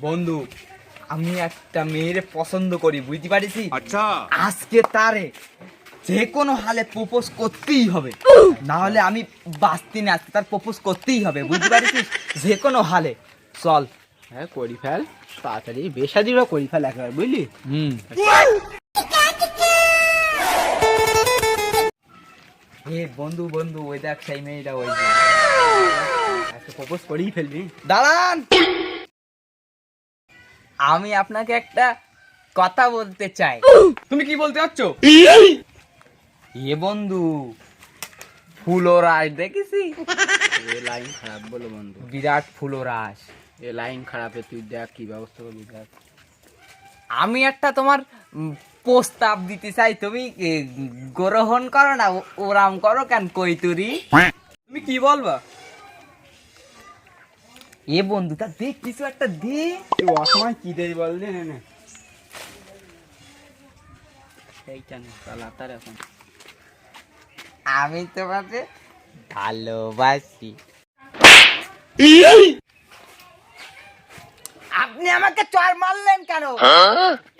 বন্ধু আমি একটা মেয়ের পছন্দ করি বুঝতে পারিছি আচ্ছা। আজকে তারে যে কোনো হালে প্রপোজ করতেই হবে। না হলে আমি বাঁচতে না আজকে তার প্রপোজ করতেই হবে বুঝতে পারিছি যে কোনো হালে। চল। হ্যাঁ করি ফেল। তাড়াতাড়ি বেশাদিবা করি ফেল একবার বুঝলি? হুম। এ বন্ধু বন্ধু ওই দেখ সেই মেয়েটা ওই আজকে প্রপোজ করেই ফেলবি। দাঁড়ান! আমি আপনাকে একটা কথা বলতে চাই। তুমি কি বলতে চাচ্ছ এ বন্ধু ফুলোরাস দেখেছি? এ লাইন খারাপ বলো বন্ধু। বিরাট ফুলোরাস এ লাইন খারাপে তুই দেখ কি ব্যবস্থা করবি দেখ। আমি একটা তোমার প্রস্তাব দিতে চাই তুমি এ, গ্রহণ করো না ও- ওরাম করো কেন কৈতুরি? তুমি কি বলবা? এ বন্ধু তা দেখ কিছু একটা দে। তুই অসময় কি দেই বল দে নে আমি তোমাকে ভালোবাসি। আপনি আমাকে চর মারলেন কেন?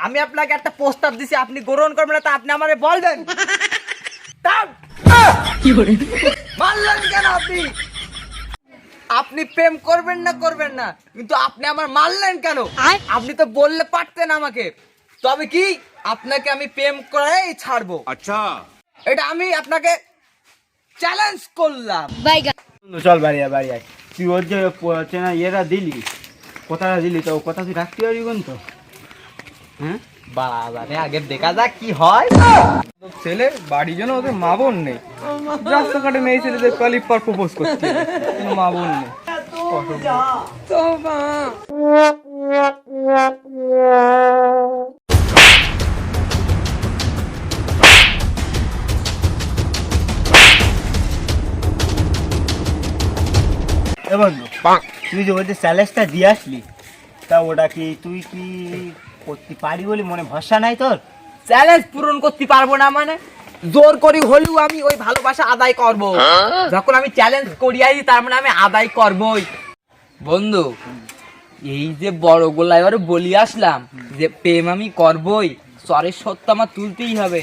আমি আপনাকে একটা প্রস্তাব দিছি আপনি গ্রহণ করবেন না তা আপনি আমারে বলবেন। তাও। মারলেন কেন আপনি? আপনি প্রেম করবেন না করবেন না কিন্তু আপনি আমার মারলেন কেন? আপনি তো বললে পারতেন আমাকে। তবে কি? আপনাকে আমি প্রেম করাই ছাড়বো। আচ্ছা। এটা আমি আপনাকে চ্যালেঞ্জ করলাম। চল বাড়ি আয়, বাড়ি আয়। তুই ওর যে চেনা ইয়েটা দিলি কথাটা দিলি তো ও কথা তুই রাখতে পারবি তো? হ্যাঁ? বাজারে আগে দেখা যাক কি হয়। ছেলে বাড়ি যেন ওদের মা বোন নেই। রাস্তাঘাটে মেয়ে ছেলেদের কালিপার প্রপোজ করছে মা বোন নেই। তুই যে ওদের চ্যালেঞ্জটা দিয়ে আসলি তা ওটা কি তুই কি করতে পারি বলে মনে ভরসা নাই তোর? চ্যালেঞ্জ পূরণ করতে পারব না মানে? জোর করি হলেও আমি ওই ভালোবাসা আদায় করব। যখন আমি চ্যালেঞ্জ করি আছি তার মানে আমি আদায় করবই। বন্ধু এই যে বড় গোলা এবার বলি আসলাম যে প্রেম আমি করবই চরের সত্য আমার তুলতেই হবে।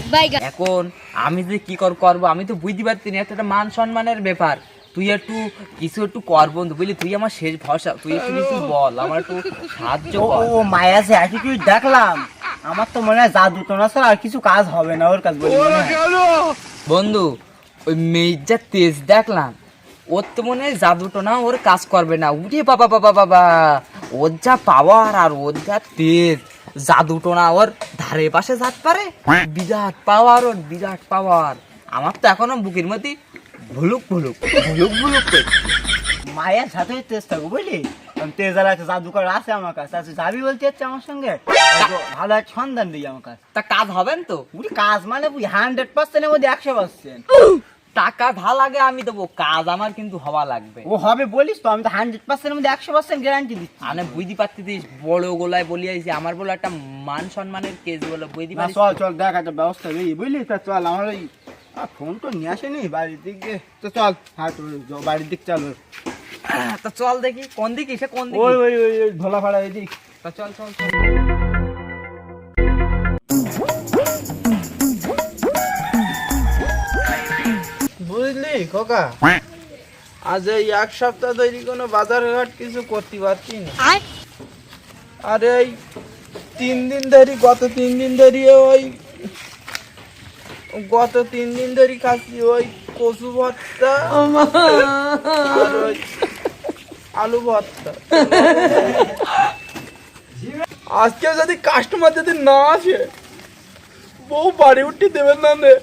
এখন আমি যে কি কর করব আমি তো বুঝতে পারছি না একটা মান সম্মানের ব্যাপার। তুই একটু কিছু একটু কর বন্ধু বুঝলি? তুই আমার শেষ ভরসা তুই একটু কিছু বল আমার একটু সাহায্য ও কর। ও মায়া যে অ্যাটিটিউড দেখলাম। আমার তো মনে হয় জাদু তো না স্যার আর কিছু কাজ হবে না ওর কাজ বলি বন্ধু ওই মেয়ের যা তেজ দেখলাম ওর তো মনে হয় জাদুটো না ওর কাজ করবে না। উঠে বাবা বাবা বাবা ওর যা পাওয়ার আর ওর যা তেজ জাদুটো না ওর ধারে পাশে যাত পারে। বিরাট পাওয়ার ওর বিরাট পাওয়ার আমার তো এখনও বুকের মধ্যে ভুলুক ভুলুক ভুলুক ভুলুক মায়ের সাথে তেজ থাকব বুঝলি? তেজার একটা জাদুকর আছে আমার কাছে। আচ্ছা যাবি বলতে যাচ্ছে আমার সঙ্গে? ভালো এক সন্ধান দিই আমার কাছে। তা কাজ হবেন তো? বুঝলি কাজ মানে বুঝি হান্ড্রেড পার্সেন্টের মধ্যে একশো পার্সেন্ট টাকা ধা লাগে আমি দেবো কাজ আমার কিন্তু হওয়া লাগবে। ও হবে বলিস তো আমি তো হান্ড্রেড পার্সেন্টের মধ্যে একশো পার্সেন্ট গ্যারান্টি দিচ্ছি। মানে বুঝতে পারতেছিস বড় গোলায় বলি আইছি আমার বলে একটা মান সম্মানের কেস বলে বুঝতে না পারিস চল চল দেখ একটা ব্যবস্থা বুঝলি? তা চল আমার ওই আহ, ফোন তো নিয়ে আসেনি বাড়ির দিক দিয়ে। তো চল হ্যাঁ তো জ- বাড়ির দিক চল। তা চল দেখি কোন দিকে সে কোন ওই দিকে? ওই ওই ওই ধোলা ফাড়া এদিক তা চল চল চল। বুঝলি খোকা? আজ এই এক সপ্তাহ ধরে কোনো বাজার ঘাট কিছু করতে পারছি না। আরে এই তিন দিন ধরে গত তিন দিন ধরে ওই গত তিন দিন ধরে খাচ্ছি ওই কচু ভর্তা আর ওই আলু ভর্তা। আজকে যদি কাস্টমার যদি না আসে বউ বাড়ি উঠতে দেবেন না রে।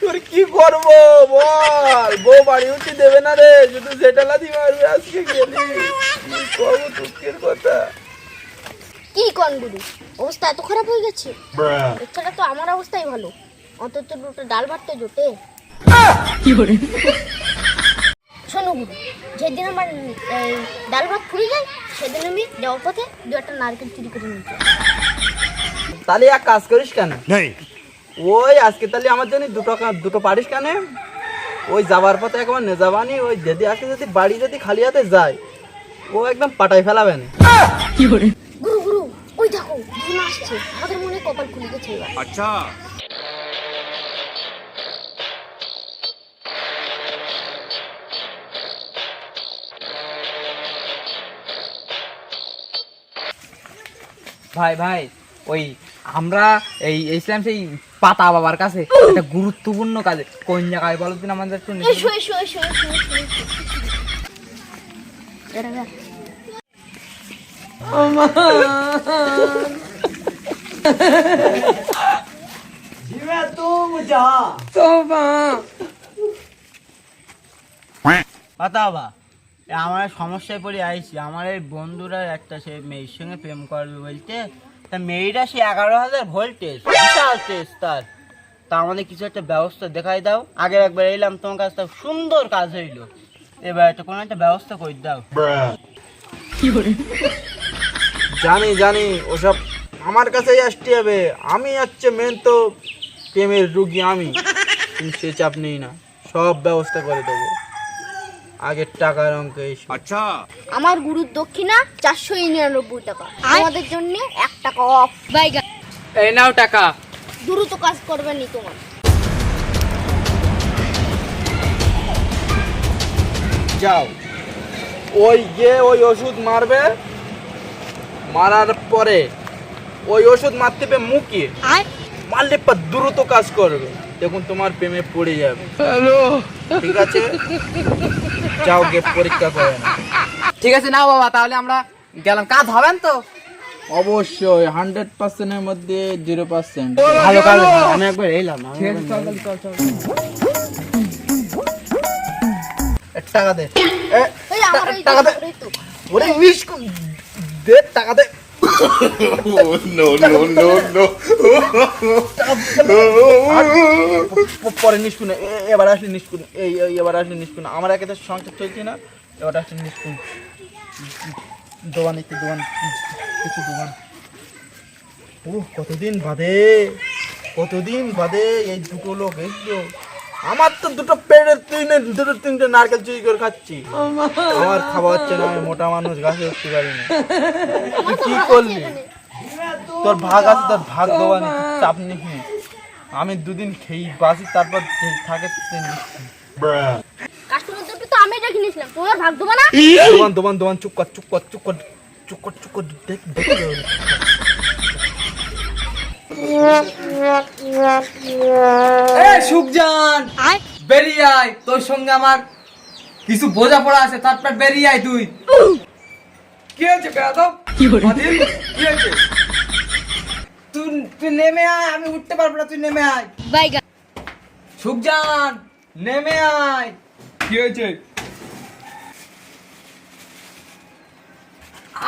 তোর কি করব বল? বউ বাড়ি উঠতে দেবে না রে শুধু যেটা লাদি মারবে আজকে গেলি। কি করব দুঃখের কথা। কি কন গুরু? অবস্থা এত খারাপ হয়ে গেছে। এছাড়া তো আমার অবস্থাই ভালো। অন্তত দুটো ডাল ভাত তো জোটে। শোনো গুরু যেদিন আমার এই, ডাল ভাত ফুরে যায় সেদিন আমি যাওয়ার পথে দু একটা নারকেল চুরি করে নিতে তাহলে এক কাজ করিস কেন? ওই আজকে তাহলে আমার জন্য দুটো কা- দুটো পারিস কেন? ওই যাবার পথে একবার নে যাবানি ওই যদি আজকে যদি বাড়ি যদি খালি হাতে যায় ও একদম পাটাই ফেলাবে না। গুরু গুরু ওই দেখো দুজন আসছে আমাদের মনে হয় কপাল খুলে গেছে এবার। ভাই ভাই ওই আমরা এই এসলাম সেই পাতা বাবার কাছে একটা গুরুত্বপূর্ণ কাজে। কোন জায়গায় বলো দিন আমাদের একটু নিয়ে এসো আমার সমস্যায় পড়ে আইছি। আমার এই বন্ধুরা একটা সে মেয়ের সঙ্গে প্রেম করবে বলতে, তা মেয়েটা সে এগারো হাজার ভোল্টেজ বিশাল টেজ তার। তা আমাদের কিছু একটা ব্যবস্থা দেখাই দাও। আগের একবার এলাম তোমার কাছে, তো সুন্দর কাজ হইল। এবার একটা কোনো একটা ব্যবস্থা করে দাও। জানি জানি, ওসব আমার কাছেই আসতে হবে। আমি হচ্ছে মেন তো প্রেমের রুগী, আমি। সে চাপ নেই না। সব ব্যবস্থা করে দেবো। আগের টাকার অঙ্ক এসে আমার গুরুর দক্ষিণা চারশো নিরানব্বই টাকা। আমাদের জন্য এক টাকা অফ বাইগা এই নাও টাকা। দ্রুত কাজ করবে নি তোমার। যাও। ওই গিয়ে ওই ওষুধ মারবে মারার পরে ওই ওষুধ মারতে পেয়ে মুখিয়ে মারলে পর দ্রুত কাজ করবে। দেখুন তোমার প্রেমে পড়ে যাবে। ঠিক আছে? যাও গে পরীক্ষা করে ঠিক আছে নাও বাবা তাহলে আমরা গেলাম। কাজ হবেন তো? অবশ্যই হান্ড্রেড পার্সেন্টের মধ্যে জিরো পার্সেন্ট ভালো কাজ আমি একবার এলাম টাকা দে। টাকা দে। ওরে মিস দে টাকা দে। প- পরে নিষ্কুন এবার আসলে নিষ্কুন এই এবার আসলে নিষ্কুন আমার একে তো চলছে না, এবার আসলে নিষ্কুন দোকান, একটু দোকান কিছু দোকান। ও, কতদিন বাদে কতদিন বাদে এই দুটো লোক এসলো। আমার তো দুটো পেড়ে তিনে দুটো তিনটে নারকেল চুরি করে খাচ্ছি। আমার খাওয়া হচ্ছে না আমি মোটা মানুষ গাছে উঠতে পারি না। তুই কি করলি? তোর ভাগ আছে তোর ভাগ দেওয়ানি চাপ নিস আমি দুদিন খেয়ে বাসি তারপর থাকে তিন দিন। কাস্টমার দুটো তো আমি রেখে নিয়েছিলাম তোমার ভাগ দেবো না? দোকান দোকান দোকান চুপ কর চুপ কর চুপ কর চুপ কর চুপ কর দেখ দেখ। এ সুখজান বেরিয়ে আয়। তোর সঙ্গে আমার কিছু বোঝাপড়া আছে তারপর বেরিয়ে আয় তুই। কি হয়েছে বেয়াদব? কি হয়েছে? তুই তুই নেমে আয় আমি উঠতে পারব না তুই নেমে আয়। বাইগা সুখজান নেমে আয়। কি হয়েছে?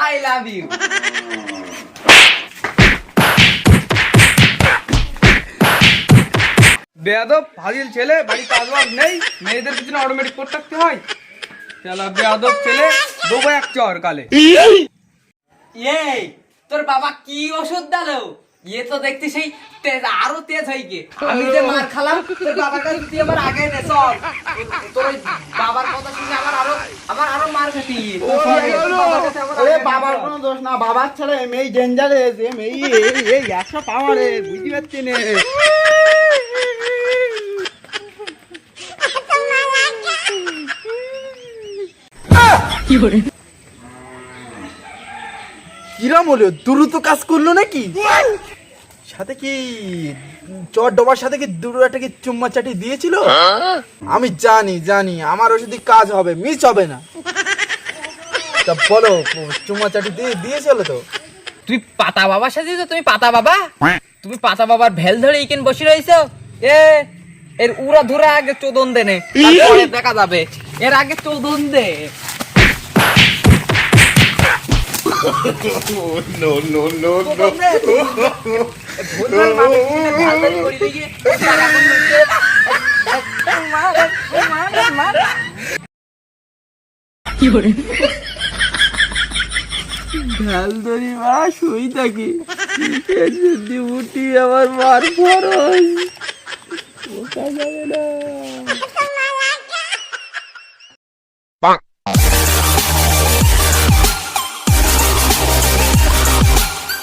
আই লাভ ইউ বেয়াদব ফাজিল ছেলে বাড়ি কাজ নেই মেয়েদের পিছনে অটোমেটিক করে থাকতে হয়। চালা বেয়াদব ছেলে দেবো এক চর কালে এই তোর বাবা কি ওষুধ দিলো? ইয়ে তো দেখতে সেই তেজ আরও তেজ হয়ে গিয়ে। আমি যে মার খালাম তোর বাবার কাছে তুই আমার আগে নে চল। তোর ওই বাবার কথা শুনে আমার আরও আমার আরও মার খাতি। আরে বাবার কোনো দোষ না বাবার ছেলে মেয়ে ডেঞ্জারে এসে মেয়ে এই এই একশো পাওয়ারে বুঝতে পারছি না। কিরম হলো? দ্রুত কাজ করল নাকি? সাথে কি চর ডবার সাথে কি দুটোটা চুম্মা চাটি দিয়েছিল? আমি জানি জানি। আমার ওষুধে কাজ হবে মিস হবে না। তা বলো চুম্মা চাটি দিয়ে দিয়েছিল তো? তুই পাতা বাবার সাথে তো তুমি পাতা বাবা? তুমি পাতা বাবার ভেল ধরে ইকেন বসে রইছো এ এর উড়া ধরে আগে চোদন দেনে। দেখা যাবে। এর আগে চোদন দে। করি তার এখন বলছে, মার, মার, মার। ঢাল ধরি মা শুই থাকি। যদি উঠি আমার মার খরচ ওঠা যাবে না।